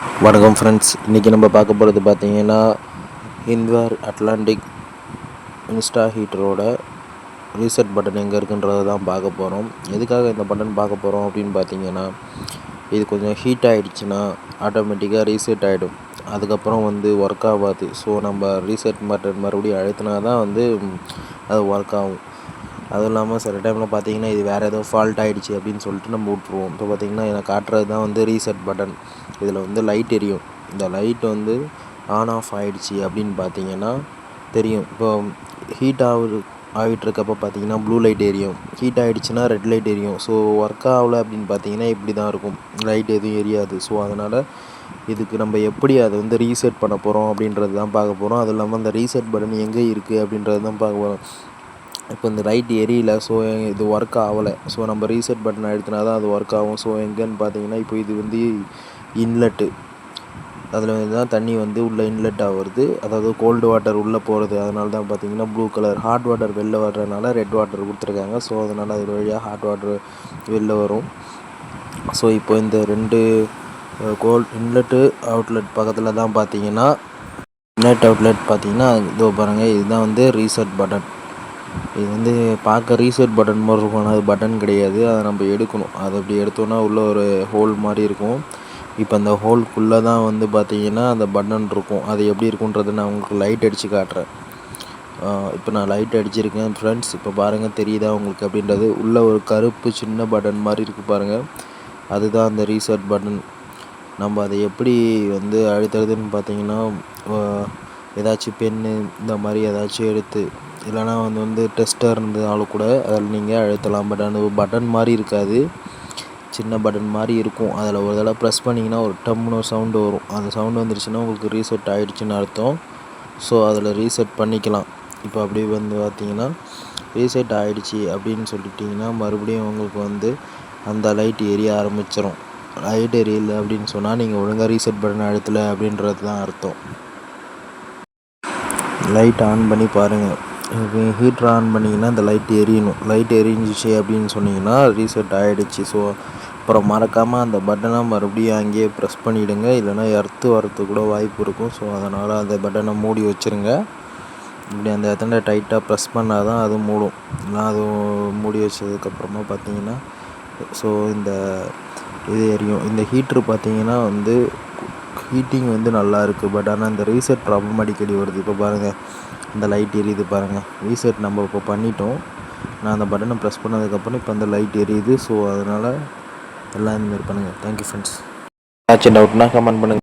வணக்கம் ஃப்ரெண்ட்ஸ் இன்றைக்கி நம்ம பார்க்க போகிறது பார்த்தீங்கன்னா இன்வார் அட்லாண்டிக் இன்ஸ்டா ஹீட்டரோட ரீசெட் பட்டன் எங்கே இருக்குன்றதை தான் பார்க்க போகிறோம் எதுக்காக இந்த பட்டன் பார்க்க போகிறோம் அப்படின்னு பார்த்தீங்கன்னா இது கொஞ்சம் ஹீட் ஆகிடுச்சுன்னா ஆட்டோமேட்டிக்காக ரீசெட் ஆகிடும் அதுக்கப்புறம் வந்து ஒர்க் ஆகாது. ஸோ நம்ம ரீசெட் பட்டன் மறுபடியும் அழுத்தினா தான் வந்து அது ஒர்க் ஆகும். அதுவும் இல்லாமல் சில டைமில் பார்த்தீங்கன்னா இது வேறு ஏதோ ஃபால்ட் ஆகிடுச்சி அப்படின்னு சொல்லிட்டு நம்ம விட்ருவோம் இப்போ பார்த்தீங்கன்னா இதை காட்டுறது தான் வந்து ரீசெட் பட்டன் இதில் வந்து லைட் எரியும். இந்த லைட் வந்து ஆன் ஆஃப் ஆகிடுச்சி அப்படின்னு பார்த்தீங்கன்னா தெரியும். இப்போ ஹீட் ஆகுது ஆகிட்டுருக்கப்போ பார்த்தீங்கன்னா ப்ளூ லைட் எரியும். ஹீட் ஆகிடுச்சின்னா ரெட் லைட் எரியும். ஸோ ஒர்க் ஆகலை அப்படின்னு பார்த்தீங்கன்னா இப்படி தான் இருக்கும். லைட் எதுவும் எரியாது. ஸோ அதனால் இதுக்கு நம்ம எப்படி அதை வந்து ரீசெட் பண்ண போகிறோம் அப்படின்றது தான் பார்க்க போகிறோம் அதுவும் இல்லாமல் அந்த ரீசெட் பட்டன் எங்கே இருக்குது அப்படின்றது தான் பார்க்க போகிறோம் இப்போ இந்த ரைட் எரியல ஸோ இது ஒர்க் ஆகலை. ஸோ நம்ம ரீசெட் பட்டன் அழுத்தினா தான் அது ஒர்க் ஆகும். ஸோ எங்கேன்னு பார்த்தீங்கன்னா இப்போ இது வந்து இன்லெட்டு அதில் தான் தண்ணி வந்து உள்ளே இன்லெட் ஆகுறது அதாவது கோல்டு வாட்டர் உள்ளே போகிறது அதனால தான் பார்த்தீங்கன்னா ப்ளூ கலர் ஹாட் வாட்டர் வெளில வர்றதுனால ரெட் வாட்டர் கொடுத்துருக்காங்க. ஸோ அதனால் அது வழியாக ஹாட் வாட்டர் வெளில வரும். ஸோ இப்போ இந்த ரெண்டு கோல்ட் இன்லெட்டு அவுட்லெட் பக்கத்தில் தான் பார்த்தீங்கன்னா இன்லெட் அவுட்லெட் பார்த்தீங்கன்னா இதோ பாருங்கள் இதுதான் வந்து ரீசெட் பட்டன் இது வந்து பார்க்க ரீசெட் பட்டன் மாதிரி இருக்கும். ஆனால் அது பட்டன் கிடையாது. அதை நம்ம எடுக்கணும். அதை அப்படி எடுத்தோன்னா உள்ள ஒரு ஹோல் மாதிரி இருக்கும். இப்போ அந்த ஹோல்குள்ளே தான் வந்து பார்த்தீங்கன்னா அந்த பட்டன் இருக்கும். அது எப்படி இருக்குன்றதை நான் உங்களுக்கு லைட் அடித்து காட்டுறேன். இப்போ நான் லைட் அடிச்சிருக்கேன் ஃப்ரெண்ட்ஸ் இப்போ பாருங்கள் தெரியுதா உங்களுக்கு அப்படின்றது? உள்ள ஒரு கருப்பு சின்ன பட்டன் மாதிரி இருக்குது பாருங்கள் அதுதான் அந்த ரீசெட் பட்டன் நம்ம அதை எப்படி வந்து அழுத்துறதுன்னு பார்த்தீங்கன்னா ஏதாச்சும் பென்னு இந்த மாதிரி ஏதாச்சும் எடுத்து இல்லைனா வந்து வந்து டெஸ்ட்டாக இருந்தாலும் கூட அதில் நீங்கள் அழுத்தலாம். பட் அந்த பட்டன் மாதிரி இருக்காது. சின்ன பட்டன் மாதிரி இருக்கும். அதில் ஒரு தடவை ப்ரெஸ் பண்ணிங்கன்னா ஒரு டம்னு ஒரு சவுண்டு வரும். அந்த சவுண்டு வந்துருச்சுன்னா உங்களுக்கு ரீசெட் ஆகிடுச்சின்னு அர்த்தம். ஸோ அதில் ரீசெட் பண்ணிக்கலாம். இப்போ அப்படியே வந்து பார்த்தீங்கன்னா ரீசெட் ஆகிடுச்சி அப்படின்னு சொல்லிட்டிங்கன்னா மறுபடியும் உங்களுக்கு வந்து அந்த லைட் எரிய ஆரம்பிச்சிடும் லைட் எரியல அப்படின்னு சொன்னால் நீங்கள் ஒழுங்காக ரீசெட் பட்டன் அழுத்தலை அப்படின்றது தான் அர்த்தம். லைட் ஆன் பண்ணி பாருங்கள் ஹீட்ரு ஆன் பண்ணிங்கன்னா அந்த லைட் எரியணும். லைட் எரிஞ்சிச்சு அப்படின்னு சொன்னீங்கன்னா ரீசெட் ஆகிடுச்சு ஸோ அப்புறம் மறக்காமல் அந்த பட்டனை மறுபடியும் அங்கேயே ப்ரெஸ் பண்ணிவிடுங்க இல்லைன்னா எர்த்து வரத்துக்கு கூட வாய்ப்பு இருக்கும். ஸோ அதனால் அந்த பட்டனை மூடி வச்சுருங்க. இப்படி அந்த இடத்துல டைட்டாக ப்ரெஸ் பண்ணால் தான் அது மூடும். இல்லைனா அது மூடி வச்சதுக்கப்புறமா பார்த்தீங்கன்னா ஸோ இந்த இது எரியும். இந்த ஹீட்ரு பார்த்தீங்கன்னா வந்து ஹீட்டிங் வந்து நல்லா இருக்குது பட் ஆனால் இந்த ரீசெட் ப்ராப்ளம் அடிக்கடி வருது. இப்போ பாருங்கள் இந்த லைட் எரியுது பாருங்கள் ரீசெட் நம்ம இப்போ பண்ணிட்டோம். நான் அந்த பட்டனை ப்ரெஸ் பண்ணதுக்கப்புறம் இப்போ அந்த லைட் எரியுது. ஸோ அதனால் எல்லாம் இந்த மாதிரி பண்ணுங்கள் தேங்க்யூ ஃப்ரெண்ட்ஸ் ஏதாச்சும் டவுட்னா கமெண்ட் பண்ணுங்கள்